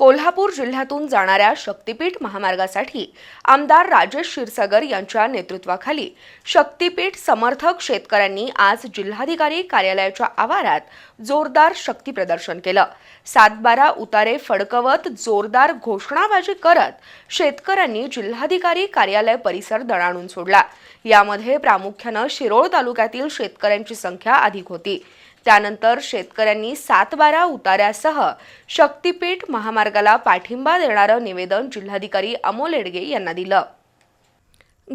कोल्हापूर जिल्ह्यातून जाणाऱ्या शक्तीपीठ महामार्गासाठी आमदार राजेश क्षीरसागर यांच्या नेतृत्वाखाली शक्तीपीठ समर्थक शेतकऱ्यांनी आज जिल्हाधिकारी कार्यालयाच्या आवारात जोरदार शक्ती प्रदर्शन केलं. सातबारा उतारे फडकवत जोरदार घोषणाबाजी करत शेतकऱ्यांनी जिल्हाधिकारी कार्यालय परिसर दणाणून सोडला. यामध्ये प्रामुख्यानं शिरोळ तालुक्यातील शेतकऱ्यांची संख्या अधिक होती. त्यानंतर शेतकऱ्यांनी सातबारा उतार्यासह शक्तीपीठ महामार्गाला पाठिंबा देणारं निवेदन जिल्हाधिकारी अमोल एडगे यांना दिलं.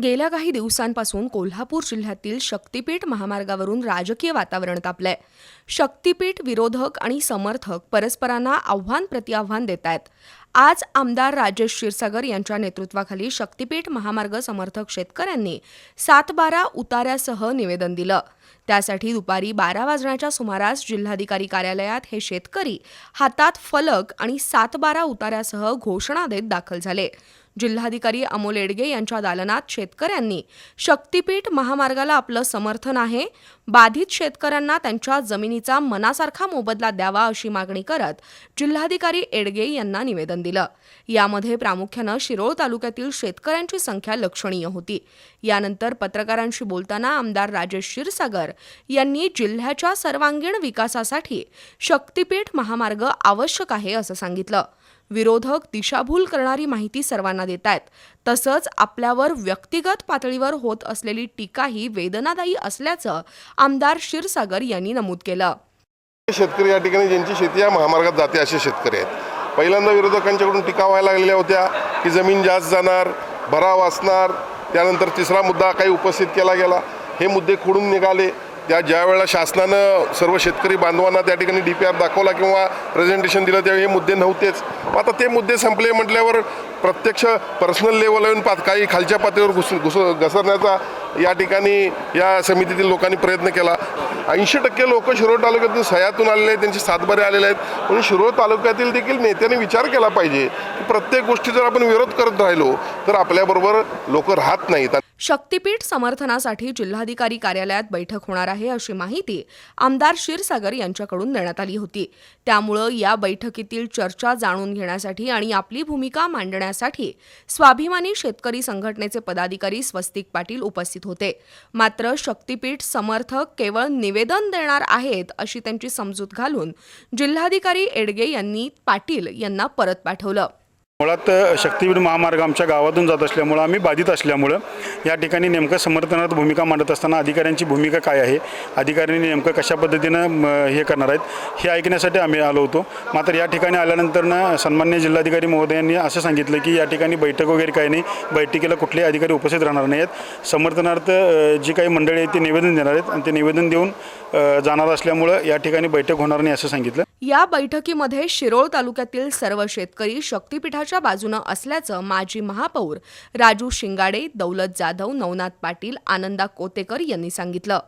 गेल्या काही दिवसांपासून कोल्हापूर जिल्ह्यातील शक्तीपीठ महामार्गावरून राजकीय वातावरण तापलंय. शक्तीपीठ विरोधक आणि समर्थक परस्परांना आव्हान प्रतिआव्हान देत आहेत आज आमदार राजेश क्षीरसागर यांच्या नेतृत्वाखाली शक्तीपीठ महामार्ग समर्थक शेतकऱ्यांनी सातबारा उतार्यासह निवेदन दिलं. त्यासाठी दुपारी बारा वाजण्याच्या सुमारास जिल्हाधिकारी कार्यालयात हे शेतकरी हातात फलक आणि सातबारा उतार्यासह घोषणा देत दाखल झाले. जिल्हाधिकारी अमोल एडगे यांच्या दालनात शेतकऱ्यांनी शक्तीपीठ महामार्गाला आपलं समर्थन आहे. बाधित शेतकऱ्यांना त्यांच्या जमिनीचा मनासारखा मोबदला द्यावा अशी मागणी करत जिल्हाधिकारी एडगे यांना निवेदन दिलं. यामध्ये प्रामुख्यानं शिरोळ तालुक्यातील शेतकऱ्यांची संख्या लक्षणीय होती. यानंतर पत्रकारांशी बोलताना आमदार राजेश क्षीरसागर यांनी जिल्ह्याच्या सर्वांगीण विकासासाठी शक्तीपीठ महामार्ग आवश्यक आहे असं सांगितलं. विरोधक दिशाभूल करणारी माहिती सर्वांना देत आहेत तसंच आपल्यावर व्यक्तिगत पातळीवर होत असलेली टीकाही वेदनादायी असल्याचं आमदार क्षीरसागर यांनी नमूद केलं. शेतकरी या ठिकाणी ज्यांची शेती या महामार्गात जाते असे शेतकरी आहेत. पहिल्यांदा विरोधकांच्याकडून टीका व्हायला लागलेल्या होत्या की जमीन जास्त जाणार भराव असणार त्यानंतर तिसरा मुद्दा काही उपस्थित केला गेला. हे मुद्दे खोडून निघाले. त्या ज्या वेळेला शासनानं सर्व शेतकरी बांधवांना त्या ठिकाणी डी पी आर दाखवला किंवा प्रेझेंटेशन दिलं त्यावेळी हे मुद्दे नव्हतेच. आता ते मुद्दे संपले म्हटल्यावर प्रत्यक्ष पर्सनल लेवल येऊन पात काही खालच्या पातळीवर घुस घुस घसरण्याचा या ठिकाणी या समितीतील लोकांनी प्रयत्न केला. ऐंशी टक्के लोक शिरोळ तालुक्यातून सह्यातून आलेले आहेत त्यांचे सातबारे आलेले आहेत. म्हणून शिरोळ तालुक्यातील देखील नेत्याने विचार केला पाहिजे की प्रत्येक गोष्टी जर आपण विरोध करत राहिलो तर आपल्याबरोबर लोक राहत नाहीत. शक्तीपीठ समर्थनासाठी जिल्हाधिकारी कार्यालयात बैठक होणार आहे अशी माहिती आमदार क्षीरसागर यांच्याकडून देण्यात आली होती. त्यामुळं या बैठकीतील चर्चा जाणून घेण्यासाठी आणि आपली भूमिका मांडण्यासाठी स्वाभिमानी शेतकरी संघटनेचे पदाधिकारी स्वस्तिक पाटील उपस्थित होते. मात्र शक्तीपीठ समर्थक केवळ निवेदन देणार आहेत अशी त्यांची समजूत घालून जिल्हाधिकारी एडगे यांनी पाटील यांना परत पाठवलं. मुळात शक्तीपीठ महामार्ग आमच्या गावातून जात असल्यामुळं आम्ही बाधित असल्यामुळं या ठिकाणी नेमकं समर्थनात भूमिका मांडत असताना अधिकाऱ्यांची भूमिका काय आहे? अधिकाऱ्यांनी नेमकं कशा पद्धतीनं म, हे करणार आहेत? हे ऐकण्यासाठी आम्ही आलो होतो. मात्र या ठिकाणी आल्यानंतरनं सन्मान्य जिल्हाधिकारी महोदयांनी असं सांगितलं की या ठिकाणी बैठक वगैरे काही नाही. बैठकीला कुठलेही अधिकारी उपस्थित राहणार नाही आहेत समर्थनार्थ जी काही मंडळी आहेत ते निवेदन देणार आहेत आणि ते निवेदन देऊन जाणार असल्यामुळं या ठिकाणी बैठक होणार नाही असं सांगितलं. या बैठकीमध्ये शिरोळ तालुक्यातील सर्व शेतकरी शक्तीपीठाच्या बाजूनं असल्याचं माजी महापौर राजू शिंगाडे दौलत जाधव नवनाथ पाटील आनंदा कोतेकर यांनी सांगितलं.